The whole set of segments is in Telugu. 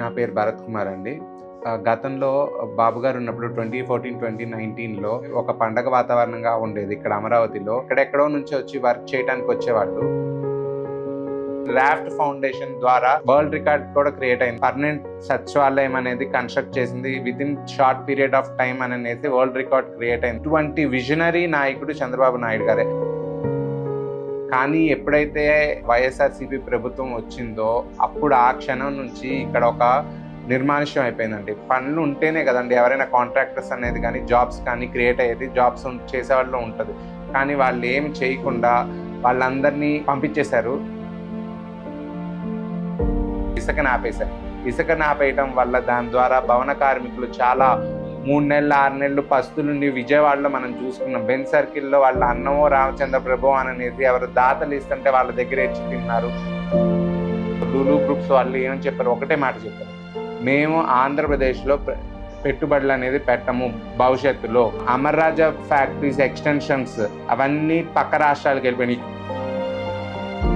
నా పేరు భరత్ కుమార్ అండి. గతంలో బాబు గారు ఉన్నప్పుడు ట్వంటీ ఫోర్టీన్ ట్వంటీ నైన్టీన్లో ఒక పండగ వాతావరణంగా ఉండేది ఇక్కడ అమరావతిలో. ఎక్కడెక్కడో నుంచి వచ్చి వర్క్ చేయడానికి వచ్చేవాళ్ళు. రాఫ్ట్ ఫౌండేషన్ ద్వారా వరల్డ్ రికార్డ్ కూడా క్రియేట్ అయింది. పర్మనెంట్ సచివాలయం అనేది కన్స్ట్రక్ట్ చేసింది. With in short period of time అని వరల్డ్ రికార్డ్ క్రియేట్ అయింది. ఇటువంటి విజనరీ నాయకుడు చంద్రబాబు నాయుడు గారే. కానీ ఎప్పుడైతే వైఎస్ఆర్సీపీ ప్రభుత్వం వచ్చిందో అప్పుడు ఆ క్షణం నుంచి ఇక్కడ ఒక నిర్మానుష్యం అయిపోయిందండి. పనులు ఉంటేనే కదండి ఎవరైనా కాంట్రాక్టర్స్ అనేది కానీ జాబ్స్ కానీ క్రియేట్ అయ్యేది జాబ్స్ చేసేవాళ్ళు ఉంటుంది. కానీ వాళ్ళు ఏమి చేయకుండా వాళ్ళందరినీ పంపించేశారు. ఇసుకను ఆపేశారు. ఇసుక ఆపేయటం వల్ల దాని ద్వారా భవన కార్మికులు చాలా మూడు నెలలు ఆరు నెలలు పస్తులుండి విజయవాడలో మనం చూసుకున్నాం. బెన్ సర్కిల్లో వాళ్ళ అన్నమో రామచంద్ర ప్రభు అని అనేది ఎవరు దాతలు ఇస్తుంటే వాళ్ళ దగ్గర ఇచ్చి తిన్నారు. లూలు గ్రూప్స్ వాళ్ళు ఏమని చెప్పారు? ఒకటే మాట చెప్పారు. మేము ఆంధ్రప్రదేశ్లో పెట్టుబడులు అనేది పెట్టము భవిష్యత్తులో. అమర్రాజా ఫ్యాక్టరీస్ ఎక్స్టెన్షన్స్ అవన్నీ పక్క రాష్ట్రాలకు వెళ్ళిపోయినాయి.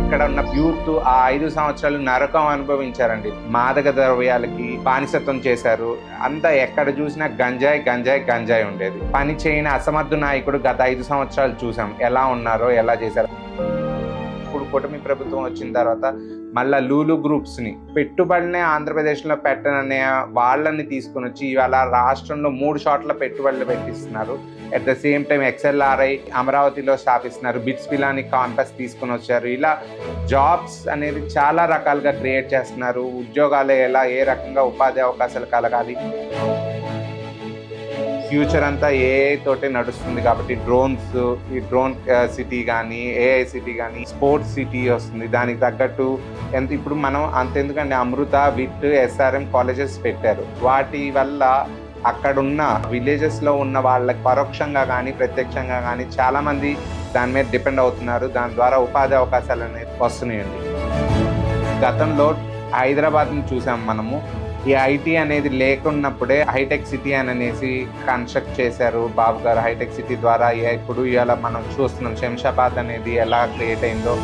ఇక్కడ ఉన్న యూత్ ఆ ఐదు సంవత్సరాలు నరకం అనుభవించారండి. మాదక ద్రవ్యాలకి బానిసత్వం చేశారు. అంతా ఎక్కడ చూసినా గంజాయి గంజాయి గంజాయి ఉండేది. పని చేయని అసమర్థ నాయకుడు గత ఐదు సంవత్సరాలు చూసాం. ఎలా ఉన్నారో ఎలా చేశారు. కూటమి ప్రభుత్వం వచ్చిన తర్వాత మళ్ళా లూలు గ్రూప్స్ని పెట్టుబడినే ఆంధ్రప్రదేశ్లో పెట్టననే వాళ్ళని తీసుకుని వచ్చి ఇవాళ రాష్ట్రంలో మూడు షాట్ల పెట్టుబడులు పెట్టిస్తున్నారు. At the same time XLRI అమరావతిలో స్థాపిస్తున్నారు. బిట్స్ పిలాని కాంపస్ తీసుకుని వచ్చారు. ఇలా జాబ్స్ అనేది చాలా రకాలుగా క్రియేట్ చేస్తున్నారు. ఉద్యోగాలు ఎలా ఏ రకంగా ఉపాధి అవకాశాలు కలగాలి? ఫ్యూచర్ అంతా ఏఐ తోటే నడుస్తుంది కాబట్టి డ్రోన్స్ ఈ డ్రోన్ సిటీ కానీ ఏఐ సిటీ కానీ స్పోర్ట్స్ సిటీ వస్తుంది. దానికి తగ్గట్టు ఎంత ఇప్పుడు మనం అంతెందుకండి అమృత విట్ ఎస్ఆర్ఎం కాలేజెస్ పెట్టారు. వాటి వల్ల అక్కడున్న విలేజెస్లో ఉన్న వాళ్ళకి పరోక్షంగా కానీ ప్రత్యక్షంగా కానీ చాలామంది దాని మీద డిపెండ్ అవుతున్నారు. దాని ద్వారా ఉపాధి అవకాశాలు అనేది వస్తున్నాయండి. గతంలో హైదరాబాద్ని చూసాం మనము. ఈ ఐటీ అనేది లేకున్నప్పుడే హైటెక్ సిటీ అని అనేసి కన్స్ట్రక్ట్ చేశారు. బాబు గారు హైటెక్ సిటీ ద్వారా ఇప్పుడు ఇవాళ మనం చూస్తున్నాం శంషాబాద్ అనేది ఎలా క్రియేట్ అయిందో.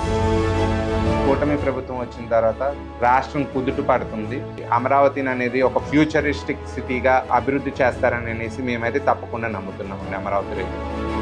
కూటమి ప్రభుత్వం వచ్చిన తర్వాత రాష్ట్రం కుదుట పడుతుంది. అమరావతిని అనేది ఒక ఫ్యూచరిస్టిక్ సిటీగా అభివృద్ధి చేస్తారని అనేసి మేమైతే తప్పకుండా నమ్ముతున్నామండి అమరావతి రైతు